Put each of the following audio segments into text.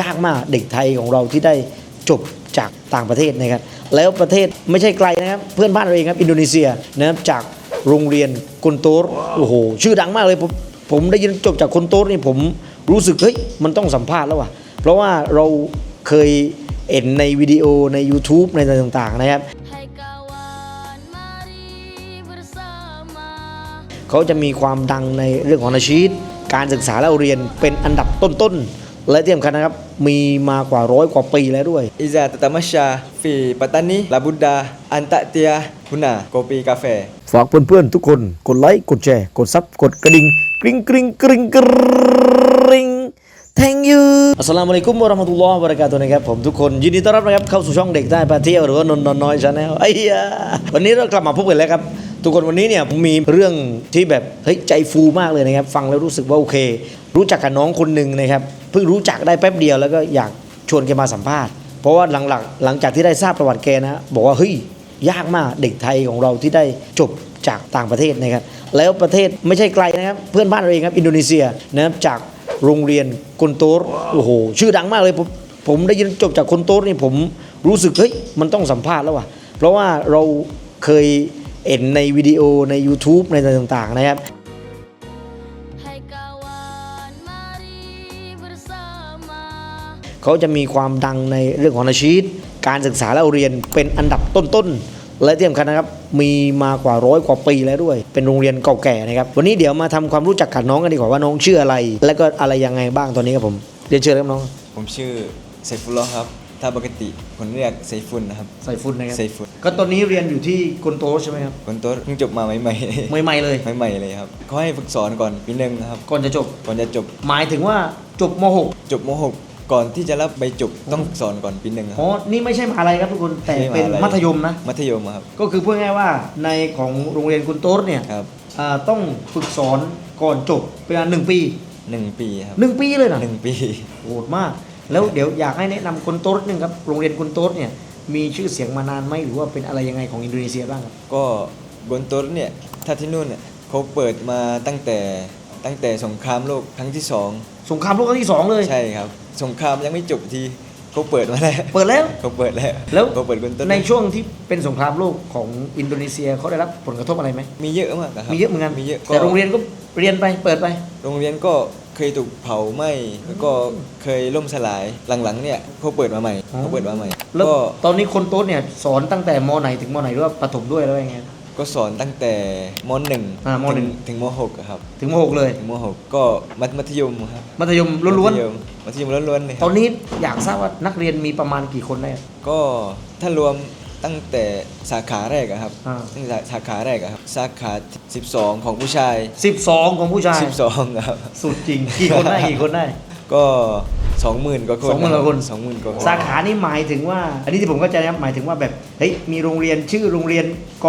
ยากมากเด็กไทยของเราที่ได้จบจากต่างประเทศนะครับ แล้วประเทศไม่ใช่ไกลนะครับ เพื่อนบ้านเราเองครับ อินโดนีเซียนะครับจากโรงเรียนกุนโตรโอ้โหชื่อดังมากเลยผมผมได้ยินจบจากกุนโตรนี่ผมรู้สึกเฮ้ยมันต้องสัมภาษณ์แล้วว่ะเพราะว่าเราเคยเห็นในวิดีโอใน YouTube ในอะไรต่างๆนะครับ Hai kawan, mari bersama เขาจะมีความดังในเรื่องของอาชีพการศึกษาและเรียนเป็นอันดับต้นๆ และที่สำคัญนะครับ มีมากว่าร้อยกว่าปีแล้วด้วย Iza tatamasya fi Patani, Labuda, Antaktia, Huna, Kopi Cafe. ฝากเพื่อนๆทุกคนกดไลค์กดแชร์ กดซับกดกระดิ่งกริ๊งกริ๊งกริ๊งกริ๊ง thank you อัสสลามุอะลัยกุมวะเราะห์มะตุลลอฮ์วะบะเราะกาตุฮ์นะครับผมทุกคนยินดีต้อนรับนะครับเข้าสู่ช่องเด็กได้พาเที่ยวหรือว่านนท์นอนน้อยชาแนลไอ้ยาวันนี้เรากลับมาพบกันแล้วครับ ทุกคนวันนี้เนี่ยผมมีเรื่องที่แบบเฮ้ยใจฟูมากเลยนะครับ ฟังแล้วรู้สึกว่าโอเค รู้จักกับน้องคนหนึ่งนะครับ เพิ่งรู้จักได้แป๊บเดียวแล้วก็อยากชวนแกมาสัมภาษณ์ เพราะว่าหลังๆหลังจากที่ได้ทราบประวัติแกนะบอกว่าเฮ้ยยากมากเด็กไทยของเราที่ได้จบจากต่างประเทศนะครับแล้วประเทศไม่ใช่ไกลนะครับเพื่อนบ้านเราเองครับอินโดนีเซียนะครับจากโรงเรียนกุนโตรโอ้โหชื่อดังมากเลยผมผมได้ยินจบจากกุนโตรนี่ผมรู้สึกเฮ้ยมันต้องสัมภาษณ์แล้วว่ะเพราะว่าเราเคยเห็นในวิดีโอใน YouTube ในอะไรต่างๆนะครับ เขาจะมีความดังในเรื่องของอาชีพการศึกษาและเรียนเป็นอันดับต้นๆและที่สำคัญนะครับ มีมากว่าร้อยกว่าปีแล้วด้วย เป็นโรงเรียนเก่าแก่นะครับ วันนี้เดี๋ยวมาทำความรู้จักกับน้องกันดีกว่าว่าน้องชื่ออะไร และก็อะไรยังไงบ้างตอนนี้ครับผม เรียนเชิญครับน้อง ผมชื่อไซฟุลลอฮ์ครับ ถ้าปกติคนเรียกไซฟุนนะครับใส่ฟุตนะครับ ไซฟุน ก็ตอนนี้เรียนอยู่ที่กุนโตใช่ไหมครับคนโตัวเพิ่งจบมาใหม่ใหม่ๆเลยๆใหม่ๆเลยครับเขาให้ฝึกสอนก่อนปีหนึ่งนะครับ ก่อนจะจบ ก่อนจะจบ หมายถึงว่าจบมจบม .6 ก่อนที่จะรับใบจบต้องฝึกสอนก่อนปีหนึ่งค .6 รับอ๋อนี่ไม่ใช่มหาลัยครับทุกคนแต่ไม่ใช่เป็นมหาลัย มัธยมนะ มัธยมอะครับก็คือพูดง่ายๆว่าในของโรงเรียนกุนโตสเนี่ยครับอ่าต้องฝึกสอนก่อนจบเป็นเวลาหนึ่งปีหนึ่งปีครับหนึ่งปีเลยนะหนึ่งปี โหดมาก แล้วเดี๋ยวอยากให้แนะนำกุนโตสนึงครับโรงเรียนกุนโตสเนี่ยมีชื่อเสียงมานานไหมหรือว่าเป็นอะไรยังไงของอินโดนีเซียบ้างครับ ก็บนโต๊ะเนี่ยถ้าที่นู่นเนี่ยเขาเปิดมาตั้งแต่ตั้งแต่สงครามโลกครั้งที่สองสงครามโลกครั้งที่สองเลย ใช่ครับ สงครามยังไม่จบทีเขาเปิดมาแล้วเปิดแล้ว เขาเปิดแล้วแล้ว เขาเปิดบนโต๊ะในช่วงที่เป็นสงครามโลกของอินโดนีเซียเขาได้รับผลกระทบอะไรไหมมีเยอะมากครับมีเยอะเหมือนกันมีเยอะแต่โรงเรียนก็เรียนไปเปิดไป โรงเรียนก็เคยถูกเผาไหม้แล้วก็เคยล่มสลายหลังๆเนี่ยเขาเปิดมาใหม่อ๋อเขาเปิดมาใหม่แล้วก็ ตอนนี้คนโต๊สเนี่ยสอนตั้งแต่มไหนถึงมไหนหรือว่าประถมด้วยแล้วยังไง ก็สอนตั้งแต่มหนึ่งอ่ามหนึ่งถึงถึงมหกอะครับถึงมหกเลย ถึงมหกก็มัธมัธยมครับมัธยมล้วนมัธยมมัธยมล้วนๆเลยคๆตรัอบนนี้อยากทราบว่านักเรียนมีประมาณกี่คนได้ ก็ถ้ารวมตั้งแต่สาขาแรกอะครับอ่า ตั้งแต่สาขาแรกอะครับสาขา 12 ของผู้ชาย 12 ของผู้ชาย 12ครับ สุดจริง กี่คนได้ กี่คนได้ ก็20,000กว่าคน20,000กว่าคน 20,000กว่าคนสาขานี่หมายถึงว่า อันนี้ที่ผมเข้าใจนะครับหมายถึงว่าแบบ เฮ้ย มีโรงเรียนชื่อโรงเรียนก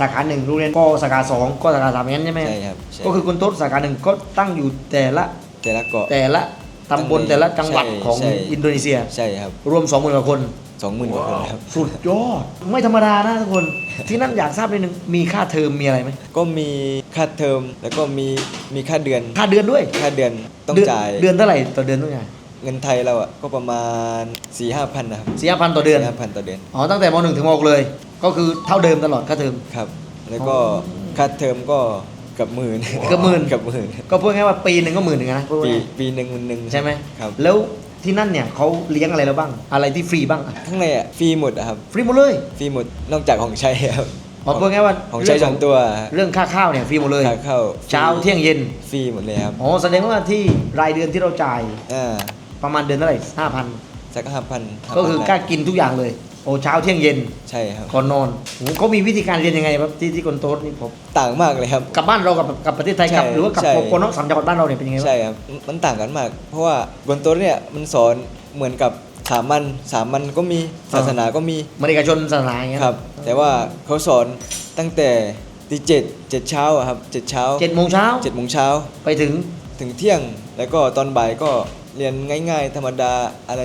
สาขาหนึ่งโรงเรียนกสาขาสองกสาขาสามอย่างนั้นใช่ไหมใช่ครับใช่ก็คือคนโต๊ะสาขาหนึ่งก็ตั้งอยู่แต่ละแต่ละเกาะ แต่ละตำบลแต่ละจังหวัดใช่ของใช่ อินโดนีเซีย ใช่ครับรวม 20,000กว่าคน20,000กว่าคนครับ สุดยอด ไม่ธรรมดานะทุกคน ที่นั่นอยากทราบนิดนึงมีค่าเทอมมีอะไรไหมก็มีค่าเทอมแล้วก็มีมีค่าเดือน ค่าเดือนด้วยค่าเดือนต้องเดืนจ่ายเดือนเท่าไหร่ต่อเดือนต้องจ่ายเงินไทยเราอะก็ประมาณ4 5พันนะครับสี่ห้าพันต่อเดือนห้าพันต่อเดือน อ๋อตั้งแต่มหนึ่งถึงมหกเลย ก็คือเท่าเดิมตลอดค่าเทอม ครับ แล้วก็อ๋อค่าเทอมก็เกับหมื่นเกือบหมื่น เกับหมื่นก็พูดง่ายๆว่าปีหนึ่งก็หมื่นหนึ่งนะพูดปีง่ายปีหนึ่งหมื่นหนึ่งๆใช่ไหมครับแล้วที่นั่นเนี่ยเขาเลี้ยงอะไรเราบ้าง อะไรที่ฟรีบ้างอะข้างในอะฟรีหมดอะครับฟรีหมดเลยฟรีหมดนอกจากของใช้ครับอ๋อพูดง่ายๆว่าของใช้สองตัวเรื่องค่าข้าวเนี่ยฟรีหมดเลยค่าเข้าเช้าเที่ยงเย็น ฟรีหมดเลยครับอ๋อแสดงว่าที่รายเดือนที่เราจ่ายอ่าประมาณเดือนเท่าไหร่ห้าพันสักห้าพันก็คือกล้ากินทุกอย่างเลย โอ้เช้าเที่ยงเย็นใช่ครับก่อนนอนโอ้เขามีวิธีการเรียนยังไงครับที่ที่คนโต๊ดนี่ผมต่างมากเลยครับ กับบ้านเรากับกับประเทศไทยกับใช่หรือว่ากับใช่ คนนอกสามจังหวัดบ้านเราเนี่ยเป็นยังไงบ้าง ใช่ครับมันต่างกันมาก เพราะว่าบนโต๊ะเนี่ยมันสอนเหมือนกับสามัญสามัญก็มีศาสนาก็มีเหมันเอกชนศาสนาอย่างเงี้ยครับ แต่ว่าเขาสอนตั้งแต่ตีเจ็ดเจ็ดเช้าอะครับเจ็ดเช้าเจ็ดโมงเช้าเจ็ดโมงเช้าไปถึง ถึงเที่ยงแล้วก็ตอนบ่ายก็เรียนง่าย ๆ ธรรมดาอะไร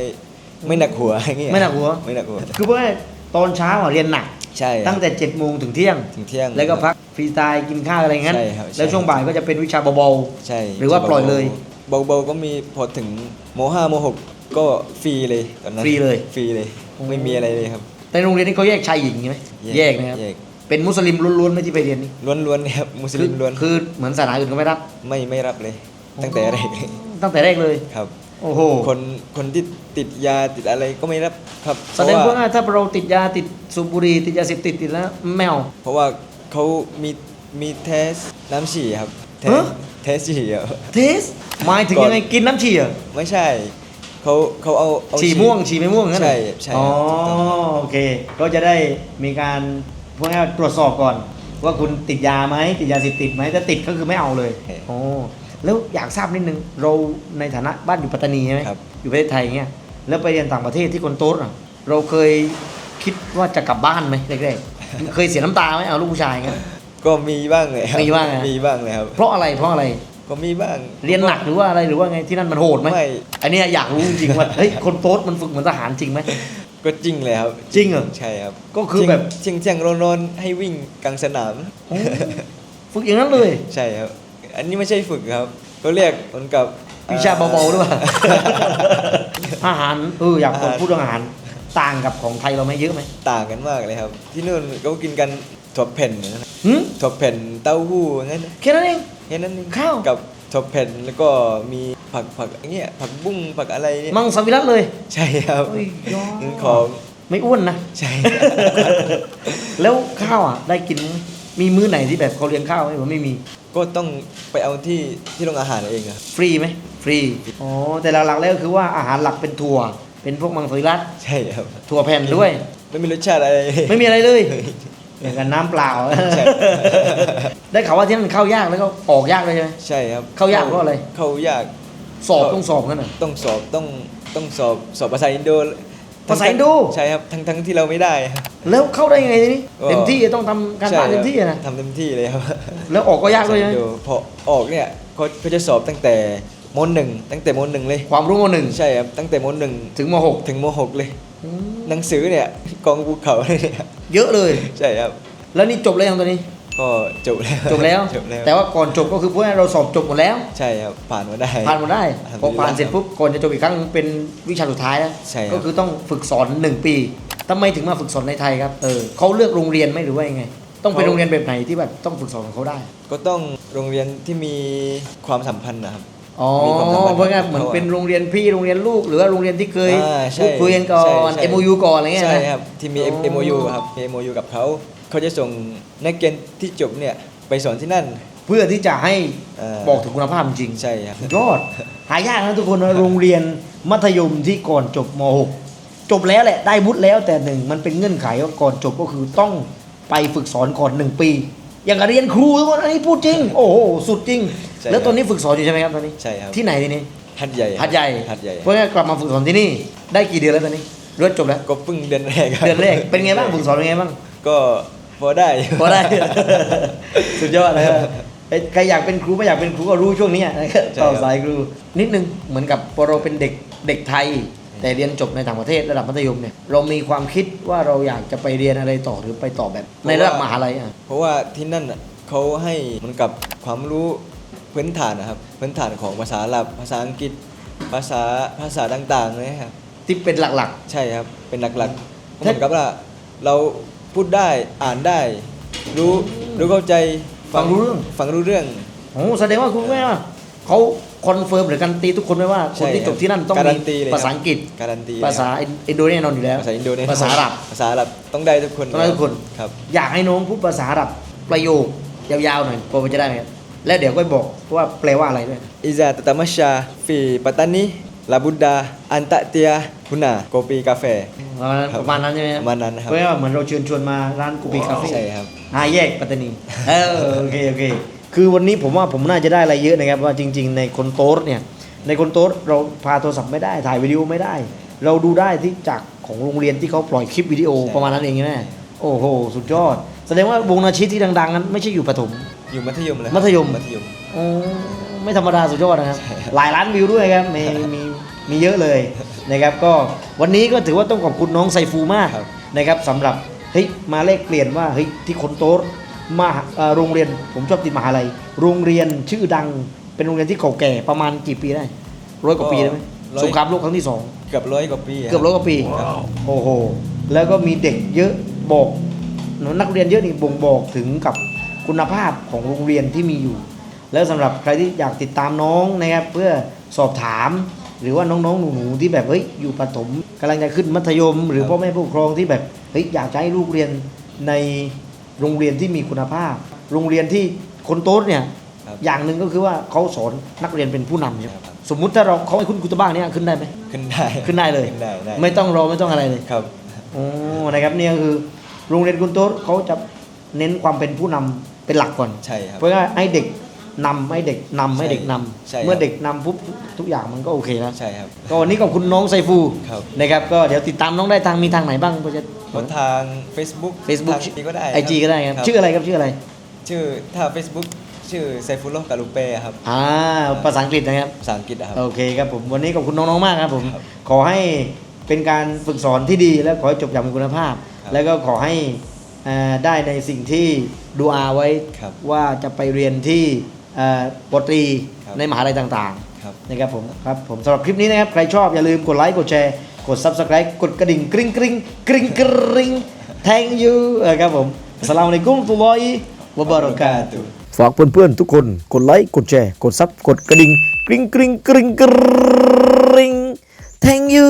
ไม่หนักหัวอย่างเงี้ยไม่หนักหัว ไม่หนักหัว คือเพื่อตอนเช้าอะเรียนหนัก ใช่ครับตั้งแต่7จ็ดโมงถึงเที่ยง ถึงเที่ยง แล้วก็พักฟรีสไตล์กินข้าวอะไรอย่างงั้นใช่ครับใช่ แล้วช่วงบ่ายก็จะเป็นวิชาเบาใช่หรือว่าปล่อยเลยเบาๆก็มีพอถึงโมห้าโมหกก็ฟรีเลยตอนนั้นฟรีเลยฟรีเลย โอ้ ไม่มีอะไรเลยครับในโรงเรียนนี้เขาแยกชายหญิงใช่ไหมแยกนะครับ แยกเป็นมุสลิมล้วนๆไหม่ที่ไปเรียนนี่ล้วนๆเลยครับมุสลิมล้วนคือเหมือนศาสนาอื่นก็ไม่รับ ไม่ไม่รับเลย ตั้งแต่แรกเลยตั้งแต่แรกเลย ครับ โอ้โหคนคนที่ติดยาติดอะไรก็ไม่รับครับแสดงเพราะว่าถ้าเราติดยาติดสูบบุหรี่ติดยาเสพติดติดแล้ว แมว เพราะว่าเขามีมีเทสน้ำฉี่ครับเทสฮะ เทสฉี่ครับเทสหมายถึงก่อน ยังไงกินน้ำฉี่เหรอไม่ใช่เขาเขาเอาเอา ฉี่ม่วงฉี่ไม่ม่วงงั้นเหรอใช่ใช่อ๋อถูกต้อง โอเค ก็จะได้มีการพวกนี้ตรวจสอบก่อน ว่าคุณติดยาไหมติดยาเสพติดไหมถ้าติดก็คือไม่เอาเลยโอ้ แล้วอยากทราบนิดนึงเราในฐานะบ้านอยู่ปัตตานีใช่ไหมครับ อยู่ประเทศไทยเงี้ยแล้วไปเรียนต่างประเทศที่คนโต๊ดอะเราเคยคิดว่าจะกลับบ้านไหมแรกๆเคยเสียน้ำตาไหมเอาลูกผู้ชายเงี้ยก็มีบ้างเลยครับมีบ้างนะมีบ้างเลยครับ เพราะอะไรเพราะอะไรก็มีบ้าง เรียนหนักหรือว่าอะไรหรือว่าไงที่นั่นมันโหดไหมไม่อันเนี้ยอยากรู้จริงๆว่าเฮ้ยคนโต๊ดมันฝึกเหมือนทหารจริงไหมก็จริงเลยครับ จริงเหรอใช่ครับ ก็คือแบบเชียงเชียงๆร้อนๆให้วิ่งกลางสนามโอ้ฝึกอย่างนั้นเลย ใช่ครับ อันนี้ไม่ใช่ฝึกครับก็เรียกเหมือนกับวิชาเบาๆด้วยอาหารเอออยากอาหารพูดเรื่องอาหารต่างกับของไทยเราไหมเยอะไหมต่างกันมากเลยครับ ที่นู่นเขากินกันถั่วเพ่นอย่างนั้นนะหึถั่วเพ่นเต้าหู้อย่างนั้นนะแค่นั้นเอง แค่นั้นเองข้าว กับถั่วเพ่นแล้วก็มีผักผักอย่างเงี้ยผักบุ้งผักอะไรเนี่ยมังสวิรัตเลยใช่ครับโอ้ยยอดของไม่อ้วนนะ ใช่ แล้วข้าวอะได้กินไห มมีมื้อไหนที่แบบเขาเลี้ยงข้าวไหมหรือว่าไม่มี ก็ต้องไปเอาที่ที่โรงอาหารเองอะฟรีไหมฟรีอ๋อแต่หลักๆแล้วก็คือว่าอาหารหลักเป็นถั่ว เป็นพวกมังสวิรัตใช่ครับ ถั่วแผ่นด้วย ไม่มีรสชาติอะไรไม่มีอะไรเลยอย่างกันน้ำเปล่าใช่ได้ข่าวว่าที่นั่นเข้ายากแล้วก็ออกยากเลยใช่ไหมใช่ครับเข้ายากเพราะอะไรเข้ายากสอบต้องสอบกันเหรอต้องสอบต้องต้องสอบสอบภาษาอินโด ภาษาอินโดใช่ครับทั้งทั้งที่เราไม่ได้ครับ แล้วเข้าได้ยังไงทีนี้ก็เต็มที่ต้องทำการบ้านใช่เต็มที่อะนะทำเต็มที่เลยครับแล้วออกก็ยากด้วยใช่ไหมภษอินโดพอออกเนี่ยเขาเขาจะสอบตั้งแต่มหนึ่งตั้งแต่มหนึ่งเลย ความรู้มหนึ่งใช่ครับตั้งแต่มหนึ่งถึงมหกถึงมหกเลยหนังสือเนี่ยกองภูเขาเลยเนี่ยเยอะเลยใช่ครับแล้วนี่จบแล้วยังตอนนี้ ก็จบแล้วจบแล้ว จบแล้วแต่ว่าก่อนจบก็คือพวกเราสอบจบหมดแล้ว ใช่ครับผ่านมาได้ผ่านหมดได้อัลฮัมพอดุลิลลาห์ผ่านเสร็จปุ๊บก่อนจะจบอีกครั้งเป็นวิชาสุดท้ายแล้วใช่ครับก็คือต้องฝึกสอนหนึ่งปีทำไมถึงมาฝึกสอนในไทยครับเออเขาเลือกโรงเรียนไหมหรือว่ายังไง ต้องเป็นโรงเรียนแบบไหนที่แบบต้องฝึกสอนของเขาได้ ก็ต้องโรงเรียนที่มีความสัมพันธ์นะครับอ๋อมีความสัมพันธ์เพราะงั้นเหมือนเขาอะเป็นโรงเรียนพี่โรงเรียนลูก หรือว่าโรงเรียนที่เคยอ่าใช่พูดคุยกันก่อใช่นใช่ MOU ก่อนอะไรเงี้ยใช่นะครับที่มีอ๋อ MOU ครับมี MOU กับเขา เขาจะส่งนักเรียนที่จบเนี่ยไปสอนที่นั่น เพื่อที่จะให้เอ่อ บอกถึงคุณภาพจริงใช่ครับ สุดยอดหายากนะทุกคนนะโรงเรียนมัธยมที่ก่อนจบม .6 จบแล้วแหละได้วุฒิแล้วแต่หนึ่งมันเป็นเงื่อนไขว่าก่อนจบก็คือต้องไปฝึกสอนก่อนหนึ่งปี อย่างกับเรียนครูทุกคนอันนี้พูดจริง โอ้โหสุดจริง ใช่แล้วตอนนี้ฝึกสอนอยู่ใช่ไหมครับตอนนี้ใช่ครับ ที่ไหนทีนี้หัดใหญ่หัดใหญ่หัดใหญ่เพราะงั้นกลับมาฝึกสอนที่นี่ได้กี่เดือนแล้วตอนนี้เรื่องจบแล้ว ก็เพิ่งเดือนแรกครับเดือนแรกเป็นไงบ้างฝึกสอนเป็นไงบ้าง ก็ พอได้พอได้ สุดยอดนะครับเอ้ยใครอยากเป็นครูไม่อยากเป็นครูก็รู้ช่วงนี้นะครับใช่ครับต่อสายครู นิดนึงเหมือนกับพอเราเป็นเด็กเด็กไทย แต่เรียนจบในต่างประเทศระดับมัธยมเนี่ยเรามีความคิดว่าเราอยากจะไปเรียนอะไรต่อหรือไปต่อแบบ ในระดับมหาลัยอะเพราะว่าที่นั่นน่ะเขาให้เหมันกับความรู้พื้นฐานนะครับพื้นฐานของภาษาอาหรับภาษาอังกฤษภาษาภาษาต่างๆเลยครับที่เป็นหลักใช่ครับเป็นหลักๆเหมือนกับว่าเรา พูดได้อ่านได้ รู้รู้เข้าใจฟังรู้เรื่อง ฟังรู้เรื่องๆโอ้แสดงว่าคุณแม่ว่าเขาคอนเฟิร์มหรือการนตีทุกคนไหมว่าคนที่ใช่จบที่นั่นต้องการัมีนตีเลยภาษาอังกฤษ การันตีภาษาอินโดนีเซียแน่นอนอยู่แล้วภาษาอินโดนีเซียภาษาอาหรับภาษาอาหรับต้องได้ทุกคนต้องได้ทุกคน ครับ อยากให้น้องพูดภาษาอาหรับประโยคยาวๆหน่อยพอจะได้ไหมครับแล้วเดี๋ยวก็บอกว่าแปลว่าอะไรด้วย Iza tatamasya fi Patani Labuda Antaktia Huna Kopi Cafe ป ระมาณนั้นประมาณนั้นใช่ไหมประมาณนั้นครับ เพราะว่าเหมือนเราเชิญชวนมาร้านกูปีคาเฟ่ใช่ครับห้าแยกปัตตานีเออโอเคโอเค คือวันนี้ผมว่าผมน่าจะได้อะไรเยอะนะครับว่าจริง ๆ ในคนโต๊ดเนี่ย ในคนโต๊ดเราพาโทรศัพท์ไม่ได้ถ่ายวิดีโอไม่ได้ เราดูได้ที่จากของโรงเรียนที่เขาปล่อยคลิปวิดีโอใช่ ประมาณนั้นเองใช่ไหมโอ้โห สุดยอด แสดงว่าวงนาชิตที่ดัง ๆ นั้นไม่ใช่อยู่ปฐม อยู่มัธยมเลยมัธยม มัธยมโอ้ไม่ธรรมดาสุดยอดนะครับใช่ครับ หลายล้านวิวด้วยครับมีมี มีเยอะเลยนะครับก็วันนี้ก็ถือว่าต้องขอบคุณน้องไซฟูมากครับนะครับสำหรับเฮ้ยมาเลขเปลี่ยนว่าเฮ้ยที่คนโต๊ดมาเอ่อโรงเรียนผมชอบติดมหาลัยโรงเรียนชื่อดังเป็นโรงเรียนที่เก่าแก่ประมาณกี่ปีได้ร้อยกว่าปีได้ไหมสงครามโลกครั้งที่สองเกือบร้อยกว่าปีเกือบร้อยกว่าปีครับโอ้โหแล้วก็มีเด็กเยอะบอกนักเรียนเยอะนี่บ่งบอกถึงกับคุณภาพของโรงเรียนที่มีอยู่ แล้วสำหรับใครที่อยากติดตามน้องนะครับเพื่อสอบถาม หรือว่าน้องๆหนูๆที่แบบเฮ้ยอยู่ประถมกำลังจะขึ้นมัธยม หรือพ่อแม่ผู้ปกครองที่แบบเฮ้ยอยากจะให้ลูกเรียนในโรงเรียนที่มีคุณภาพ โรงเรียนที่คนโต๊ดเนี่ยครับ อย่างหนึ่งก็คือว่าเขาสอนนักเรียนเป็นผู้นำใช่ไหมครับสมมุติถ้าเราเขาให้คุณกุตบ้าเนี่ยขึ้นได้ไหม ขึ้นได้ขึ้นได้เลย ขึ้นได้ได้ไม่ต้องรอไม่ต้องอะไรเลย ครับ โอ้นะครับเนี่ยคือโรงเรียนคุณโต๊ดเขาจะเน้นความเป็นผู้นำเป็นหลักก่อน ใช่ครับ เพื่อให้เด็ก นำให้เด็กนำให้เด็กนำใช่ครับเมื่อเด็กนำปุ๊บทุกอย่างมันก็โอเคแล้วใช่ครับ ก็วันนี้ขอบคุณน้องไซฟูครับ นะครับก็เดี๋ยวติดตามน้องได้ทางมีทางไหนบ้างก็จะบนทาง Facebook เฟซบุ๊กทางนี้ก็ได้ไอจีก็ได้ครับชื่ออะไรครับชื่ออะไรชื่อถ้า Facebook ชื่อไซฟุลโลกาลูเป้ครับอ่าภาษาอังกฤษนะครับ ภาษาอังกฤษนะครับ โอเคครับผมวันนี้ขอบคุณน้องๆมากครับผมครับขอให้เป็นการฝึกสอนที่ดีและขอให้จบอย่างมีคุณภาพ ครับแล้วก็ขอให้เอ่อได้ในสิ่งที่ดูอาไว้ครับว่าจะไปเรียนที่ เอ่อปตรีครับในมหาลัยต่างครับ ๆนะครับผมครับผมสำหรับคลิปนี้นะครับ ใครชอบอย่าลืมกดไลค์กดแชร์ กด Subscribe กดกระดิ่งกริ๊งกริ๊งกริ๊งกริ๊ง thank you เออครับผมอัสสลามุอะลัยกุมตุลลอฮิวะบารากาตุฮ์ ฝากเพื่อนๆทุกคนกดไลค์ กดแชร์ กดซับ กดกระดิ่งกริ๊งกริ๊งกริ๊งกริ๊ง thank you